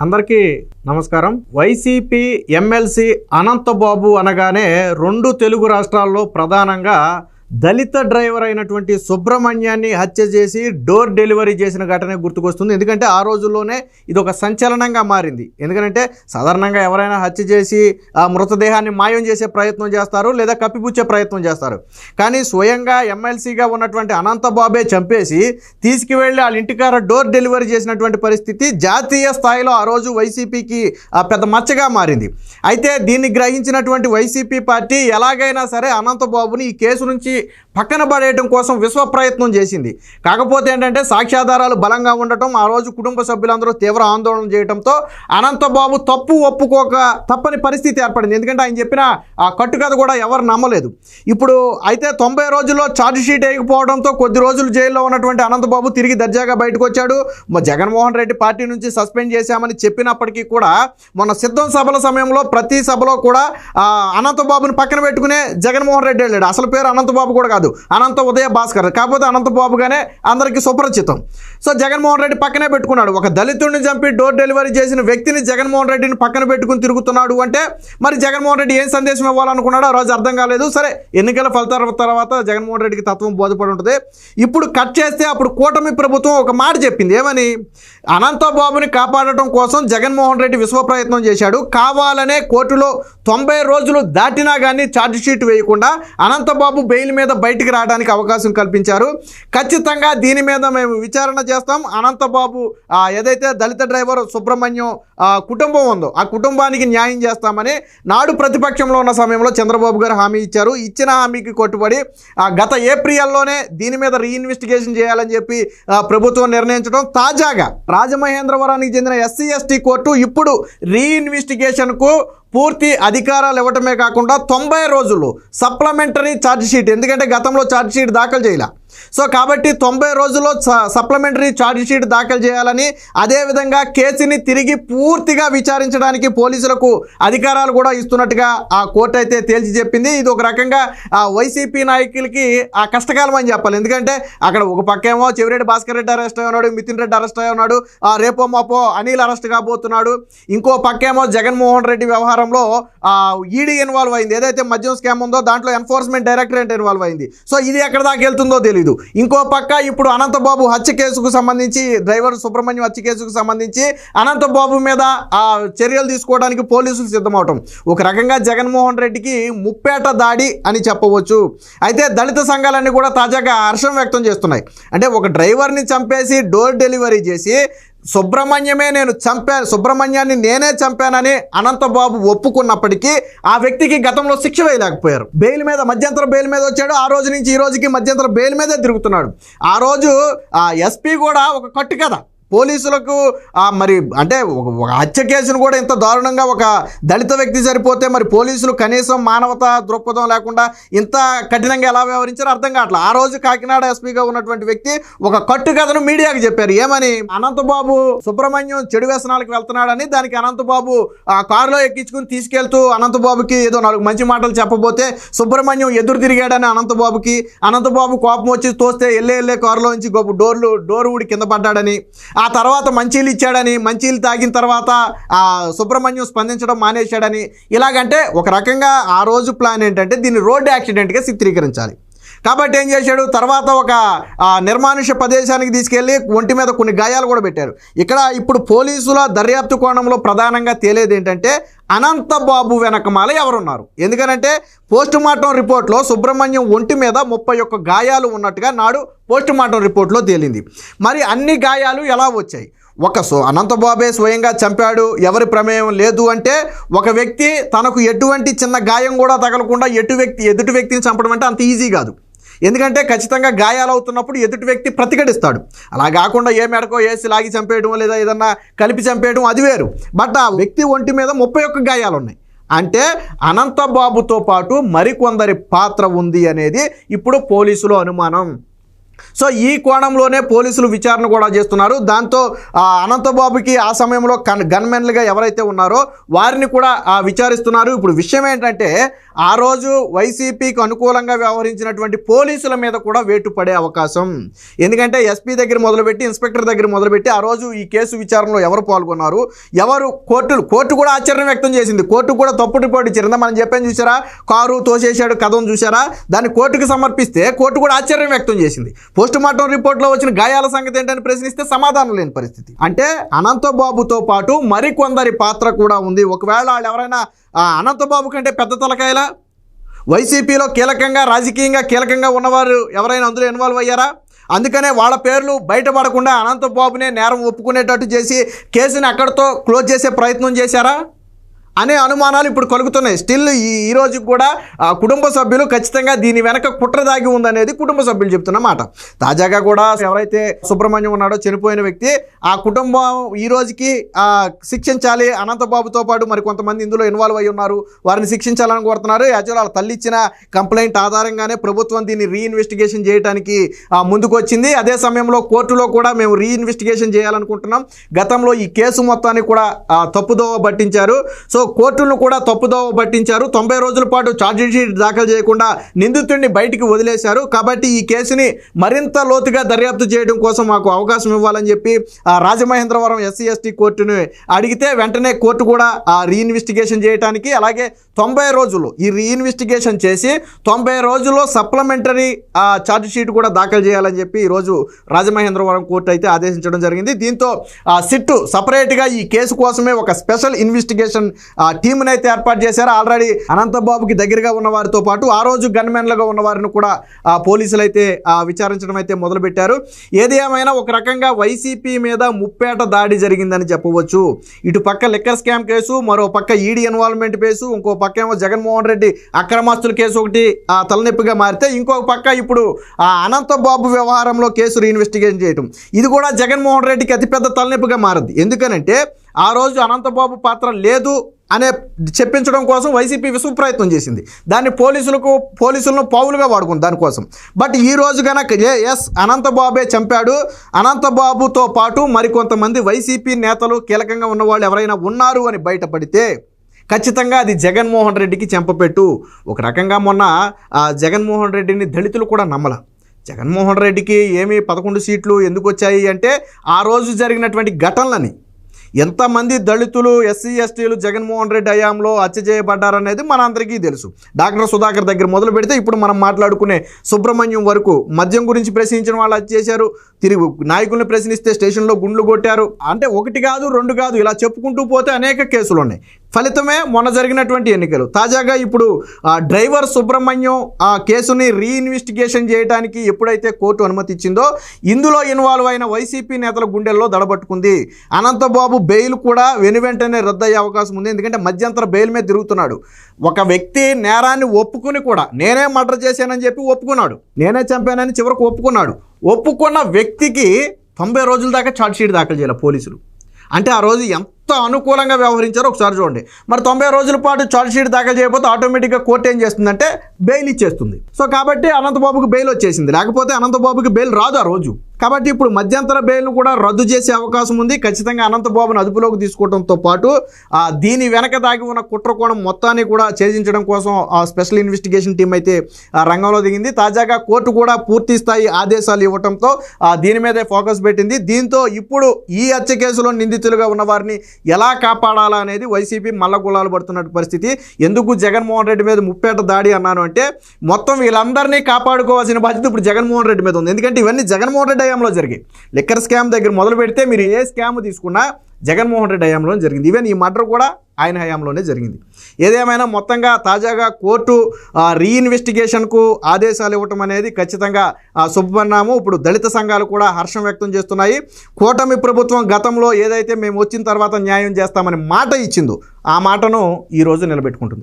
అందరికీ నమస్కారం. YCP MLC Anantha Babu అనగానే రెండు తెలుగు రాష్ట్రాల్లో ప్రధానంగా దళిత డ్రైవర్ అయినటువంటి సుబ్రహ్మణ్యాన్ని హత్య చేసి డోర్ డెలివరీ చేసిన ఘటన గుర్తుకొస్తుంది. ఎందుకంటే ఆ రోజుల్లోనే ఇది ఒక సంచలనంగా మారింది. ఎందుకంటే సాధారణంగా ఎవరైనా హత్య చేసి ఆ మృతదేహాన్ని మాయం చేసే ప్రయత్నం చేస్తారు లేదా కప్పిపుచ్చే ప్రయత్నం చేస్తారు. కానీ స్వయంగా ఎమ్మెల్సీగా ఉన్నటువంటి అనంతబాబే చంపేసి తీసుకువెళ్ళి వాళ్ళ ఇంటికార డోర్ డెలివరీ చేసినటువంటి పరిస్థితి జాతీయ స్థాయిలో ఆ రోజు వైసీపీకి పెద్ద మచ్చగా మారింది. అయితే దీన్ని గ్రహించినటువంటి వైసీపీ పార్టీ ఎలాగైనా సరే అనంతబాబుని ఈ కేసు నుంచి it. పక్కన పడేయటం కోసం విశ్వ ప్రయత్నం చేసింది. కాకపోతే ఏంటంటే సాక్ష్యాధారాలు బలంగా ఉండటం ఆ రోజు కుటుంబ సభ్యులందరూ తీవ్ర ఆందోళన చేయడంతో అనంతబాబు తప్పు ఒప్పుకోక తప్పని పరిస్థితి ఏర్పడింది. ఎందుకంటే ఆయన చెప్పిన ఆ కట్టుకథ కూడా ఎవరు నమ్మలేదు. ఇప్పుడు అయితే తొంభై రోజుల్లో ఛార్జ్ షీట్ వేయకపోవడంతో కొద్ది రోజులు జైల్లో ఉన్నటువంటి అనంతబాబు తిరిగి దర్జాగా బయటకు వచ్చాడు. జగన్మోహన్ రెడ్డి పార్టీ నుంచి సస్పెండ్ చేశామని చెప్పినప్పటికీ కూడా మొన్న సిద్ధం సభల సమయంలో ప్రతి సభలో కూడా అనంతబాబుని పక్కన పెట్టుకునే జగన్మోహన్ రెడ్డి వెళ్ళాడు. అసలు పేరు అనంతబాబు కూడా కాదు. అనంత ఉదయ భాస్కర్ కాకపోతే అనంతబాబుగానే అందరికీ సుపరిచితం. సో జగన్మోహన్ రెడ్డి పక్కనే పెట్టుకున్నాడు. ఒక దళితుడిని చంపి డోర్ డెలివరీ చేసిన వ్యక్తిని జగన్మోహన్ రెడ్డిని పక్కన పెట్టుకుని తిరుగుతున్నాడు అంటే మరి జగన్మోహన్ రెడ్డి ఏం సందేశం ఇవ్వాలనుకున్నాడో ఆ రోజు అర్థం కాలేదు. సరే ఎన్నికల ఫలితాల తర్వాత జగన్మోహన్ రెడ్డికి తత్వం బోధపడి ఉంటుంది. ఇప్పుడు కట్ చేస్తే అప్పుడు కూటమి ప్రభుత్వం ఒక మాట చెప్పింది. ఏమని? అనంతబాబుని కాపాడటం కోసం జగన్మోహన్ రెడ్డి విశ్వ ప్రయత్నం చేశాడు. కావాలనే కోర్టులో తొంభై రోజులు దాటినా కానీ ఛార్జ్ షీట్ వేయకుండా అనంతబాబు బెయిల్ మీద బయట బయటికి రావడానికి అవకాశం కల్పించారు. ఖచ్చితంగా దీని మీద మేము విచారణ చేస్తాం. అనంతబాబు ఏదైతే దళిత డ్రైవర్ సుబ్రహ్మణ్యం కుటుంబం ఉందో ఆ కుటుంబానికి న్యాయం చేస్తామని నాడు ప్రతిపక్షంలో ఉన్న సమయంలో చంద్రబాబు గారు హామీ ఇచ్చారు. ఇచ్చిన హామీకి కట్టుబడి గత ఏప్రిల్లోనే దీని మీద రీఇన్వెస్టిగేషన్ చేయాలని చెప్పి ప్రభుత్వం నిర్ణయించడం తాజాగా రాజమహేంద్రవరానికి చెందిన ఎస్సీ ఎస్టీ కోర్టు ఇప్పుడు రీఇన్వెస్టిగేషన్కు పూర్తి అధికారాలు ఇవ్వటమే కాకుండా తొంభై రోజులు సప్లిమెంటరీ ఛార్జ్ షీట్ ఎందుకంటే గతంలో ఛార్జ్ షీట్ దాఖలు చేయలే. సో కాబట్టి తొంభై రోజుల్లో సప్లిమెంటరీ ఛార్జ్ షీట్ దాఖలు చేయాలని అదేవిధంగా కేసుని తిరిగి పూర్తిగా విచారించడానికి పోలీసులకు అధికారాలు కూడా ఇస్తున్నట్టుగా ఆ కోర్టు అయితే తేల్చి చెప్పింది. ఇది ఒక రకంగా ఆ వైసీపీ నాయకులకి ఆ కష్టకాలం అని చెప్పాలి. ఎందుకంటే అక్కడ ఒక పక్కేమో చెవిరెడ్డి భాస్కర్ రెడ్డి అరెస్ట్ అయి ఉన్నాడు మితిన్ రెడ్డి అరెస్ట్ అయి ఉన్నాడు ఆ రేపో మాపో అనిల్ అరెస్ట్ కాబోతున్నాడు. ఇంకో పక్కేమో జగన్మోహన్ రెడ్డి వ్యవహారంలో ఆ ఈడీ ఇన్వాల్వ్ అయింది. ఏదైతే మద్యం స్కామ్ ఉందో దాంట్లో ఎన్ఫోర్స్మెంట్ డైరెక్టరేట్ ఇన్వాల్వ్ అయింది. సో ఇది ఎక్కడ దాకా వెళ్తుందో తెలియదు ఇంకో పక్క ఇప్పుడు అనంతబాబు హత్య కేసుకు సంబంధించి డ్రైవర్ సుబ్రహ్మణ్యం హత్య కేసుకు సంబంధించి అనంతబాబు మీద ఆ చర్యలు తీసుకోవడానికి పోలీసులు సిద్ధమవటం. ఒక రకంగా జగన్మోహన్ రెడ్డికి ముప్పేట దాడి అని చెప్పవచ్చు. అయితే దళిత సంఘాలన్నీ కూడా తాజాగా హర్షం వ్యక్తం చేస్తున్నాయి. అంటే ఒక డ్రైవర్ని చంపేసి డోర్ డెలివరీ చేసి సుబ్రహ్మణ్యమే నేను చంపాను సుబ్రహ్మణ్యాన్ని నేనే చంపానని అనంతబాబు ఒప్పుకున్నప్పటికీ ఆ వ్యక్తికి గతంలో శిక్ష వేయలేకపోయారు. బెయిల్ మీద మధ్యంతర బెయిల్ మీద వచ్చాడు. ఆ రోజు నుంచి ఈ రోజుకి మధ్యంతర బెయిల్ మీదే తిరుగుతున్నాడు. ఆ రోజు ఆ ఎస్పీ కూడా ఒక కట్టు కథ పోలీసులకు మరి అంటే ఒక హత్య కేసును కూడా ఇంత దారుణంగా ఒక దళిత వ్యక్తి సరిపోతే మరి పోలీసులు కనీసం మానవత దృక్పథం లేకుండా ఇంత కఠినంగా ఎలా వ్యవహరించారో అర్థం కావట్లేదు. ఆ రోజు కాకినాడ ఎస్పీగా ఉన్నటువంటి వ్యక్తి ఒక కట్టు కథను మీడియాకు చెప్పారు. ఏమని? అనంతబాబు సుబ్రహ్మణ్యం చెడు వ్యసనాలకు వెళ్తున్నాడని దానికి అనంతబాబు ఆ కారులో ఎక్కించుకుని తీసుకెళ్తూ అనంతబాబుకి ఏదో నాలుగు మంచి మాటలు చెప్పబోతే సుబ్రహ్మణ్యం ఎదురు తిరిగాడని అనంతబాబుకి. అనంతబాబు కోపం వచ్చి తోస్తే ఎల్లే ఎల్లే కారులో నుంచి గొప్ప డోర్లు డోర్ ఊడి కింద పడ్డాడని. ఆ తర్వాత మంచీలు ఇచ్చాడని మంచీలు తాగిన తర్వాత ఆ సుబ్రహ్మణ్యం స్పందించడం మానేశాడని. ఇలాగంటే ఒక రకంగా ఆ రోజు ప్లాన్ ఏంటంటే దీన్ని రోడ్డు యాక్సిడెంట్గా చిత్రీకరించాలి. కాబట్టి ఏం చేశాడు? తర్వాత ఒక నిర్మానుష్య ప్రదేశానికి తీసుకెళ్ళి ఒంటి మీద కొన్ని గాయాలు కూడా పెట్టారు. ఇక్కడ ఇప్పుడు పోలీసుల దర్యాప్తు కోణంలో ప్రధానంగా తేలేది ఏంటంటే అనంతబాబు వెనకమాల ఎవరున్నారు? ఎందుకనంటే పోస్ట్ మార్టం రిపోర్ట్లో సుబ్రహ్మణ్యం ఒంటి మీద ముప్పై ఒక్క గాయాలు ఉన్నట్టుగా నాడు పోస్ట్ మార్టం రిపోర్ట్లో తేలింది. మరి అన్ని గాయాలు ఎలా వచ్చాయి? ఒక సో అనంతబాబే స్వయంగా చంపాడు. ఎవరి ప్రమేయం లేదు అంటే ఒక వ్యక్తి తనకు ఎటువంటి చిన్న గాయం కూడా తగలకుండా ఎటు వ్యక్తి ఎదుటి వ్యక్తిని చంపడం అంటే అంత ఈజీ కాదు. ఎందుకంటే ఖచ్చితంగా గాయాలు అవుతున్నప్పుడు ఎదుటి వ్యక్తి ప్రతిఘటిస్తాడు. అలా కాకుండా ఏ మెడకో వేసి లాగి చంపేయడం లేదా ఏదన్నా కలిపి చంపేయడం అది వేరు. బట్ ఆ వ్యక్తి ఒంటి మీద ముప్పై ఒక్క గాయాలు ఉన్నాయి అంటే అనంతబాబుతో పాటు మరికొందరి పాత్ర ఉంది అనేది ఇప్పుడు పోలీసులు అనుమానం. సో ఈ కోణంలోనే పోలీసులు విచారణ కూడా చేస్తున్నారు. దాంతో అనంతబాబుకి ఆ సమయంలో కన్ గన్మెన్లుగా ఎవరైతే ఉన్నారో వారిని కూడా విచారిస్తున్నారు. ఇప్పుడు విషయం ఏంటంటే ఆ రోజు వైసీపీకి అనుకూలంగా వ్యవహరించినటువంటి పోలీసుల మీద కూడా వేటు పడే అవకాశం. ఎందుకంటే ఎస్పీ దగ్గర మొదలుపెట్టి ఇన్స్పెక్టర్ దగ్గర మొదలుపెట్టి ఆ రోజు ఈ కేసు విచారణలో ఎవరు పాల్గొన్నారు? ఎవరు కోర్టులు కోర్టు కూడా ఆశ్చర్యం వ్యక్తం చేసింది. కోర్టు కూడా తప్పుడు రిపోర్ట్ ఇచ్చారు మనం చెప్పాను చూసారా? కారు తోసేశాడు కథం చూసారా? దాన్ని కోర్టుకు సమర్పిస్తే కోర్టు కూడా ఆశ్చర్యం వ్యక్తం చేసింది. పోస్ట్ మార్టం రిపోర్ట్లో వచ్చిన గాయాల సంగతి ఏంటని ప్రశ్నిస్తే సమాధానం లేని పరిస్థితి. అంటే అనంతబాబుతో పాటు మరికొందరి పాత్ర కూడా ఉంది. ఒకవేళ వాళ్ళు ఎవరైనా అనంతబాబు కంటే పెద్ద తలకాయలా? వైసీపీలో కీలకంగా రాజకీయంగా కీలకంగా ఉన్నవారు ఎవరైనా అందులో ఇన్వాల్వ్ అయ్యారా? అందుకనే వాళ్ళ పేర్లు బయటపడకుండా అనంతబాబునే నేరం ఒప్పుకునేటట్టు చేసి కేసుని అక్కడితో క్లోజ్ చేసే ప్రయత్నం చేశారా? అనే అనుమానాలు ఇప్పుడు కలుగుతున్నాయి. స్టిల్ ఈ ఈ కూడా ఆ, కుటుంబ సభ్యులు ఖచ్చితంగా దీని వెనక కుట్ర దాగి ఉందనేది కుటుంబ సభ్యులు చెప్తున్న మాట. తాజాగా కూడా ఎవరైతే సుబ్రహ్మణ్యం ఉన్నాడో చనిపోయిన వ్యక్తి ఆ కుటుంబం ఈ రోజుకి ఆ, శిక్షించాలి. అనంతబాబుతో పాటు మరి కొంతమంది ఇందులో ఇన్వాల్వ్ అయి ఉన్నారు. వారిని శిక్షించాలని కోరుతున్నారు. యాక్చువల్ వాళ్ళ తల్లి ఇచ్చిన కంప్లైంట్ ఆధారంగానే ప్రభుత్వం దీన్ని రీఇన్వెస్టిగేషన్ చేయడానికి ముందుకొచ్చింది. ముందుకు వచ్చింది అదే సమయంలో కోర్టులో కూడా మేము రీఇన్వెస్టిగేషన్ చేయాలనుకుంటున్నాం. గతంలో ఈ కేసు మొత్తాన్ని కూడా తప్పుదోవ పట్టించారు. సో కోర్టులను కూడా తప్పుదోవ పట్టించారు. తొంభై రోజుల పాటు ఛార్జిషీట్ దాఖలు చేయకుండా నిందితుడిని బయటికి వదిలేశారు. కాబట్టి ఈ కేసుని మరింత లోతుగా దర్యాప్తు చేయడం కోసం మాకు అవకాశం ఇవ్వాలని చెప్పి ఆ, రాజమహేంద్రవరం ఎస్సీ ఎస్టీ కోర్టును అడిగితే వెంటనే కోర్టు కూడా ఆ రీఇన్వెస్టిగేషన్ చేయడానికి అలాగే తొంభై రోజులు ఈ రీఇన్వెస్టిగేషన్ చేసి తొంభై రోజుల్లో సప్లిమెంటరీ ఛార్జ్ షీట్ కూడా దాఖలు చేయాలని చెప్పి ఈరోజు రాజమహేంద్రవరం కోర్టు అయితే ఆదేశించడం జరిగింది. దీంతో ఆ, సిట్టు సపరేట్గా ఈ కేసు కోసమే ఒక స్పెషల్ ఇన్వెస్టిగేషన్ టీంని అయితే ఏర్పాటు చేశారు. ఆల్రెడీ అనంతబాబుకి దగ్గరగా ఉన్న వారితో పాటు ఆ రోజు గన్మెన్లుగా ఉన్న వారిని కూడా ఆ, పోలీసులు అయితే విచారించడం అయితే మొదలుపెట్టారు. ఏది ఏమైనా ఒక రకంగా వైసీపీ మీద ముప్పేట దాడి జరిగిందని చెప్పవచ్చు. ఇటు పక్క లిక్కర్ స్కామ్ కేసు మరో పక్క ఈడీ ఇన్వాల్వ్మెంట్ కేసు ఇంకో పక్క ఏమో జగన్మోహన్ రెడ్డి అక్రమాస్తుల కేసు ఒకటి ఆ, తలనొప్పిగా మారితే ఇంకొక పక్క ఇప్పుడు ఆ అనంతబాబు వ్యవహారంలో కేసు రీఇన్వెస్టిగేషన్ చేయటం. ఇది కూడా జగన్మోహన్ రెడ్డికి అతిపెద్ద తలనొప్పిగా మారింది ఎందుకనంటే ఆ రోజు అనంతబాబు పాత్ర లేదు అనే చెప్పించడం కోసం వైసీపీ విశ్వ ప్రయత్నం చేసింది. దాన్ని పోలీసులకు పోలీసులను పావులుగా వాడుకుంది దానికోసం. బట్ ఈ రోజు కనుక ఏ ఎస్ అనంతబాబే చంపాడు. అనంతబాబుతో పాటు మరికొంతమంది వైసీపీ నేతలు కీలకంగా ఉన్నవాళ్ళు ఎవరైనా ఉన్నారు అని బయటపడితే ఖచ్చితంగా అది జగన్మోహన్ రెడ్డికి చెంపపెట్టు. ఒక రకంగా మొన్న ఆ జగన్మోహన్ రెడ్డిని దళితులు కూడా నమ్మల. జగన్మోహన్ రెడ్డికి ఏమి పదకొండు సీట్లు ఎందుకు వచ్చాయి అంటే ఆ రోజు జరిగినటువంటి ఘటనలని ఎంతమంది దళితులు ఎస్సీ ఎస్టీలు జగన్మోహన్ రెడ్డి హయాంలో హత్య చేయబడ్డారనేది మనందరికీ తెలుసు. డాక్టర్ సుధాకర్ దగ్గర మొదలు పెడితే ఇప్పుడు మనం మాట్లాడుకునే సుబ్రహ్మణ్యం వరకు మద్యం గురించి ప్రశ్నించిన వాళ్ళు హత్య చేశారు. తిరిగి నాయకుల్ని ప్రశ్నిస్తే స్టేషన్లో గుండ్లు కొట్టారు. అంటే ఒకటి కాదు రెండు కాదు ఇలా చెప్పుకుంటూ పోతే అనేక కేసులు ఉన్నాయి ఫలితమే మొన్న జరిగినటువంటి ఎన్నికలు. తాజాగా ఇప్పుడు ఆ డ్రైవర్ సుబ్రహ్మణ్యం ఆ కేసుని రీఇన్వెస్టిగేషన్ చేయడానికి ఎప్పుడైతే కోర్టు అనుమతి ఇచ్చిందో ఇందులో ఇన్వాల్వ్ అయిన వైసీపీ నేతల గుండెల్లో దడబట్టుకుంది. అనంతబాబు బెయిల్ కూడా వెనువెంటనే రద్దయ్యే అవకాశం ఉంది. ఎందుకంటే మధ్యంతర బెయిల్ మీద తిరుగుతున్నాడు. ఒక వ్యక్తి నేరాన్ని ఒప్పుకుని కూడా నేనే మర్డర్ చేశానని చెప్పి ఒప్పుకున్నాడు. నేనే చంపానని చివరకు ఒప్పుకున్నాడు. ఒప్పుకున్న వ్యక్తికి తొంభై రోజుల దాకా షీట్ దాఖలు చేయాలి పోలీసులు. అంటే ఆ రోజు ఎంత అనుకూలంగా వ్యవహరించారో ఒకసారి చూడండి. మరి తొంభై రోజుల పాటు షీట్ దాఖలు చేయకపోతే ఆటోమేటిక్గా కోర్టు ఏం చేస్తుందంటే బెయిల్ ఇచ్చేస్తుంది. సో కాబట్టి అనంతబాబుకి బెయిల్ వచ్చేసింది. లేకపోతే అనంతబాబుకి బెయిల్ రాదు ఆ రోజు. కాబట్టి ఇప్పుడు మధ్యంతర బెయిల్ను కూడా రద్దు చేసే అవకాశం ఉంది. ఖచ్చితంగా అనంతబాబును అదుపులోకి తీసుకోవడంతో పాటు దీని వెనక దాగి ఉన్న కుట్రకోణం మొత్తాన్ని కూడా ఛేదించడం కోసం ఆ స్పెషల్ ఇన్వెస్టిగేషన్ టీం అయితే రంగంలో దిగింది. తాజాగా కోర్టు కూడా పూర్తి స్థాయి ఆదేశాలు ఇవ్వడంతో దీని మీదే ఫోకస్ పెట్టింది. దీంతో ఇప్పుడు ఈ హత్య కేసులో నిందితులుగా ఉన్న వారిని ఎలా కాపాడాలా అనేది వైసీపీ మల్లగుళాలు పడుతున్న పరిస్థితి. ఎందుకు జగన్మోహన్ రెడ్డి మీద ముప్పేట దాడి అన్నాను అంటే మొత్తం వీళ్ళందరినీ కాపాడుకోవాల్సిన బాధ్యత ఇప్పుడు జగన్మోహన్ రెడ్డి మీద ఉంది. ఎందుకంటే ఇవన్నీ జగన్మోహన్ రెడ్డి హయాంలో జరిగాయి. లిక్కర్ స్కామ్ దగ్గర మొదలు పెడితే మీరు ఏ స్కామ్ తీసుకున్నా జగన్మోహన్ రెడ్డి హయాంలో జరిగింది. ఈవెన్ ఈ మర్డర్ కూడా ఆయన హయాంలోనే జరిగింది. ఏదేమైనా మొత్తంగా తాజాగా కోర్టు రీఇన్వెస్టిగేషన్కు ఆదేశాలు ఇవ్వటం అనేది ఖచ్చితంగా శుభమన్నాము. ఇప్పుడు దళిత సంఘాలు కూడా హర్షం వ్యక్తం చేస్తున్నాయి. కూటమి ప్రభుత్వం గతంలో ఏదైతే మేము వచ్చిన తర్వాత న్యాయం చేస్తామని మాట ఇచ్చిందో ఆ మాటను ఈరోజు నిలబెట్టుకుంటుంది.